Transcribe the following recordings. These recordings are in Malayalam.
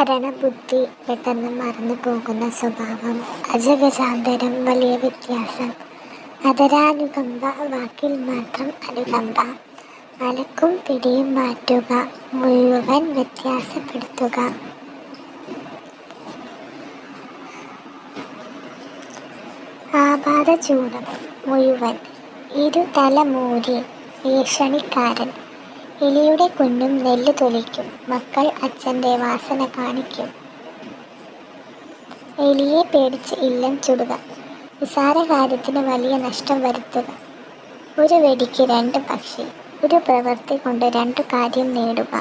കരണബുദ്ധി പെട്ടെന്ന് മറന്നു പോകുന്ന സ്വഭാവം അജഗജാന്തരം വലിയ വ്യത്യാസം. അതരാനുകമ്പ വാക്കിൽ മാത്രം അനുകമ്പ. അലക്കും പിടിയും മാറ്റുക മുഴുവൻ വ്യത്യാസപ്പെടുത്തുക. ആപാദ ചൂടം മുഴുവൻ ഇരുതലമൂരി തല മൂരി ഏഷണിക്കാരൻ. എലിയുടെ കുഞ്ഞും നെല്ല് തൊലിക്കും. മക്കൾ അച്ഛന്റെ വാസന കാണിക്കും. എലിയെ പേടിച്ച് ഇല്ലം ചുടുക. നിസാര കാര്യത്തിന് വലിയ നഷ്ടം വരുത്തുക. ഒരു വെടിക്ക് രണ്ട് പക്ഷി. ഒരു പ്രവൃത്തി കൊണ്ട് രണ്ട് കാര്യം നേടുക.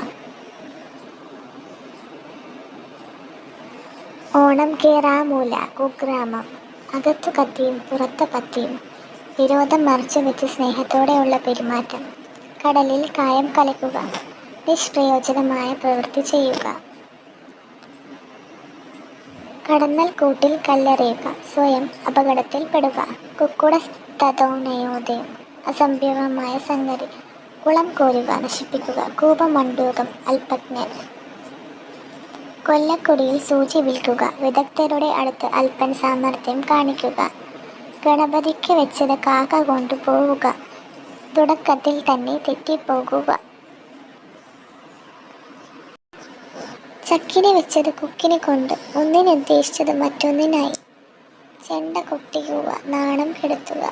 ഓണം കേറാമൂല കുഗ്രാമം. അകത്തു കത്തിയും പുറത്ത് പത്തിയും. വിരോധം മറച്ചു വെച്ച് സ്നേഹത്തോടെയുള്ള പെരുമാറ്റം. കടലിൽ കായം കലക്കുക. നിഷ്പ്രയോജനമായ പ്രവൃത്തി ചെയ്യുക. കടന്നൽ കൂട്ടിൽ കല്ലെറിയുക. സ്വയം അപകടത്തിൽപ്പെടുക കുക്കുട തതോണയോദയം അസംഭവമായ സംഗതി. കുളം കോരുക. നശിപ്പിക്കുക. കൂപമണ്ടൂകം അല്പജ്ഞൻ. കൊല്ലക്കൊടിയിൽ സൂചി വിൽക്കുക. വിദഗ്ധരുടെ അടുത്ത് അല്പൻ സാമർഥ്യം കാണിക്കുക. ഗണപതിക്ക് വെച്ചത് കാക്ക കൊണ്ടുപോവുക. തുടക്കത്തിൽ തന്നെ തെറ്റിപ്പോകുക. ചക്കിനെ വെച്ചത് കുക്കിനെ കൊണ്ട് ഒന്നിനുദ്ദേശിച്ചത് മറ്റൊന്നിനായി. ചെണ്ട കൊട്ടിക്കുക നാണം കെടുത്തുക.